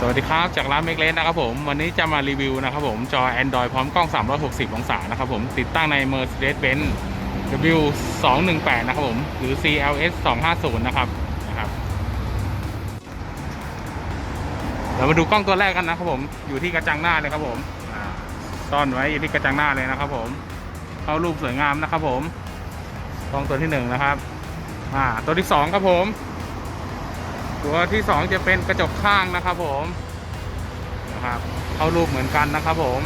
สวัสดีครับ จากร้านเมกเลสนะครับผมวันนี้จะมารีวิวนะครับผม จอ Android พร้อมกล้อง 360 องศานะครับผมติดตั้งใน Mercedes-Benz W218 นะครับผม หรือ CLS 250 นะครับนะครับเรามาดูกล้องตัวแรกกันนะครับผม อยู่ที่กระจังหน้าเลยครับผมซ่อนไว้อยู่ที่กระจังหน้าเลยนะครับผมเข้ารูปสวยงามนะครับผมกล้องตัวที่หนึ่งนะครับอ่าตัวที่สองครับผม ตัวที่สองจะเป็นกระจกข้างนะครับผมนะครับเข้ารูปเหมือนกันนะครับผม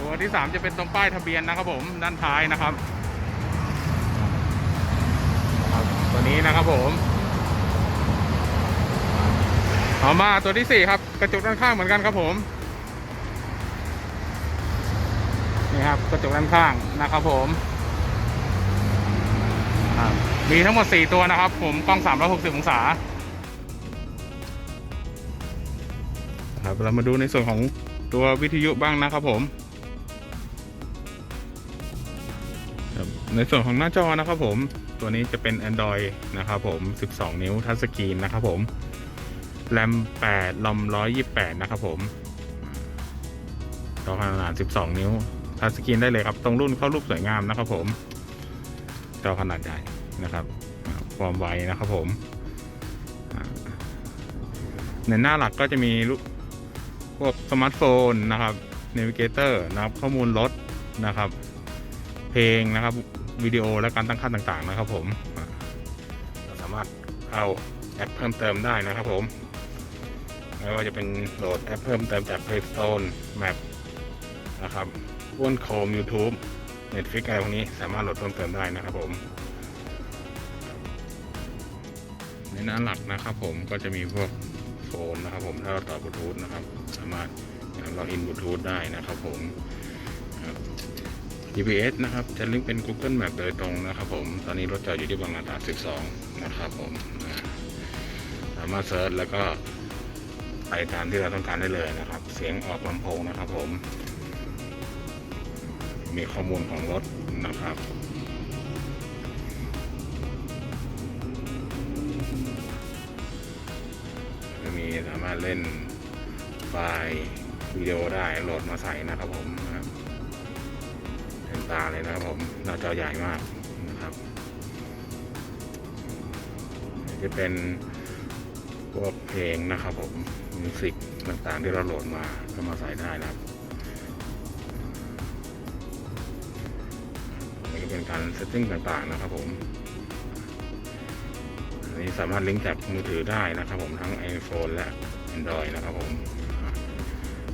ตัวที่สามจะเป็นตรงป้ายทะเบียนนะครับผมด้านท้ายนะครับตัวนี้นะครับผมต่อมาตัวที่สี่ครับกระจกด้านข้างเหมือนกันครับผมนี่ครับกระจกด้านข้างนะครับผม มีทั้งหมด 4 ตัวนะครับ ผมกล้อง 360 องศาครับเรามาดูในส่วนของตัววิทยุบ้างนะครับผมในส่วนของหน้าจอนะครับผมตัวนี้จะเป็น Android นะครับผม 12 นิ้วทัชสกรีนนะครับผมแรม 8 ลอม 128 นะครับผมจอขนาด 12 นิ้วทัชสกรีนได้เลยครับ ตรงรุ่นเข้ารูปสวยงามนะครับผม จอขนาดใหญ่นะครับความไวนะครับผมในหน้าหลักก็จะมีรูปพวกสมาร์ทโฟนนะครับเนวิเกเตอร์นะครับข้อมูลรถนะครับ เพลงนะครับวิดีโอและการตั้งค่าต่างๆนะครับผมเราสามารถเอาแอปเพิ่มเติมได้นะครับผมไม่ว่าจะเป็นโหลดแอปเพิ่มเติมจาก Play Store Map นะครับพ้นโคม YouTube Netflix อะไรพวกนี้สามารถโหลดเพิ่มเติมได้นะครับผม ในหน้าหลักนะครับผมก็จะมีพวกโฟนนะครับผมถ้าเราต่อบลูทูธนะครับ สามารถเราอินบลูทูธได้นะครับผม GPS นะครับจะลิงก์เป็น Google Map โดยตรงนะครับผม ตอนนี้รถจอดอยู่ที่บางนาตราด12 นะครับผมสามารถเซิร์ชแล้วก็ไปตามที่เราต้องการได้เลยนะครับ เสียงออกลำโพงนะครับผม มีข้อมูลของรถนะครับจะมีสามารถเล่นไฟล์วิดีโอได้โหลดมาใส่นะครับผมนะครับเต็มตาเลยนะครับผมหน้าจอใหญ่มากนะครับจะเป็นพวกเพลงนะครับผมมิวสิกต่างๆที่เราโหลดมาก็มาใส่ได้นะครับ นี่ก็เป็นการเซตติ้งต่างๆนะครับผมอันนี้สามารถลิงก์จากมือถือได้นะครับผมทั้ง iPhone และ Android นะครับผม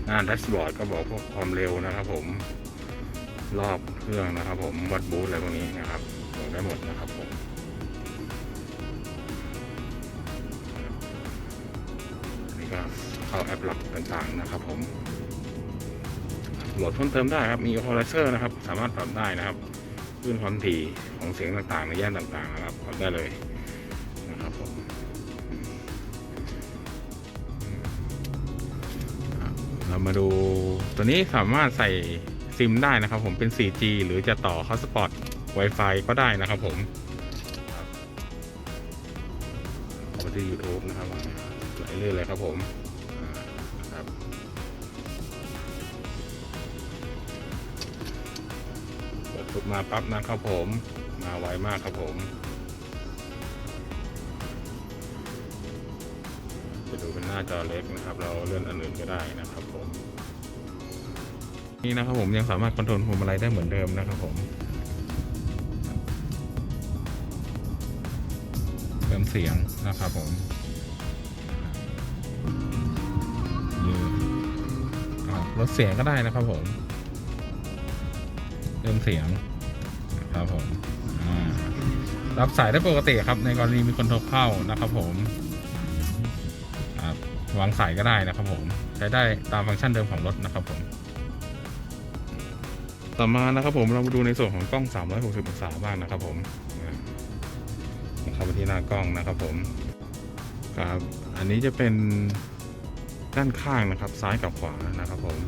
หน้าแดชบอร์ดก็บอกพวกความเร็วนะครับผมรอบเครื่องนะครับผมวัดบูทอะไรพวกนี้นะครับบอกได้หมดนะครับผมอันนี้ก็เข้าแอปหลักต่างๆนะครับผมโหลดเพิ่มเติมได้ครับ มี equalizer นะครับ สามารถปรับได้นะครับ คลื่นความถี่ของเสียงต่างๆ ในย่านต่างๆ นะครับปรับได้เลยนะครับผมเรามาดูตัวนี้สามารถใส่ซิมได้นะครับผมเป็น 4G หรือจะต่อ Hotspot Wi-Fi ก็ได้นะครับผมข้าไปที่ YouTube นะครับไหลเรื่อยเลยครับผมครับ ทุบมาปั๊บนะครับผม มาไวมากครับผม จะดูเป็นหน้าจอเล็กนะครับ เราเลื่อนอันอื่นก็ได้นะครับผม นี่นะครับผมยังสามารถคอนโทรลพวงมาลัยได้เหมือนเดิมนะครับผมเติมเสียงนะครับผมลดเสียงก็ได้นะครับผม เติมเสียง ครับผมรับสายได้ปกติครับ ในกรณีมีคนโทรเข้านะครับผมวางสายก็ได้นะครับผม ใช้ได้ตามฟังก์ชันเดิมของรถนะครับผม ต่อมานะครับผมเรามาดูในส่วนของกล้อง 360 องศาบ้างนะครับผมนะครับมาที่หน้ากล้องนะครับผมครับอันนี้จะเป็นด้านข้างนะครับ ซ้ายกับขวานะครับผม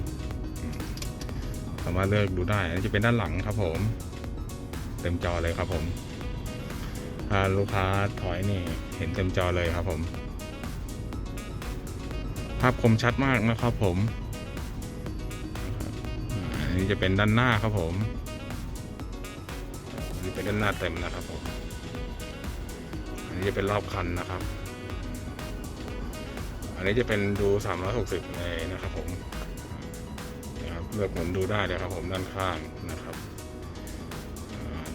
สามารถเลือกดูได้ อันนี้จะเป็นด้านหลังครับผม เต็มจอเลยครับผมถ้าลูกค้าถอยนี่เห็นเต็มจอเลยครับผม ภาพคมชัดมากนะครับผมอันนี้จะเป็นด้านหน้าครับผมอันนี้เป็นด้านหน้าเต็มนะครับผม อันนี้จะเป็นรอบคันนะครับ อันนี้จะเป็นดู 360เลยนะครับผมนะครับเลือกหมุนดูได้เลยครับผมด้านข้างนะครับ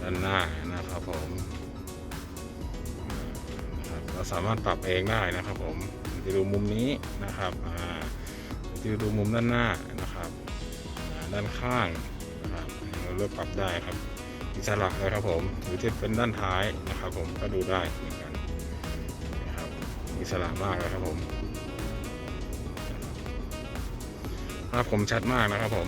ด้านหน้านะครับผมเราสามารถปรับเองได้นะครับผมจะดูมุมนี้นะครับจะดูมุมด้านหน้านะครับด้านข้างนะครับเราเลือกปรับได้ครับอิสระเลยครับผมหรือจะเป็นด้านท้ายนะครับ ผมก็ดูได้เหมือนกันนะครับอิสระมากเลยครับผมภาพคมชัดมากนะครับผม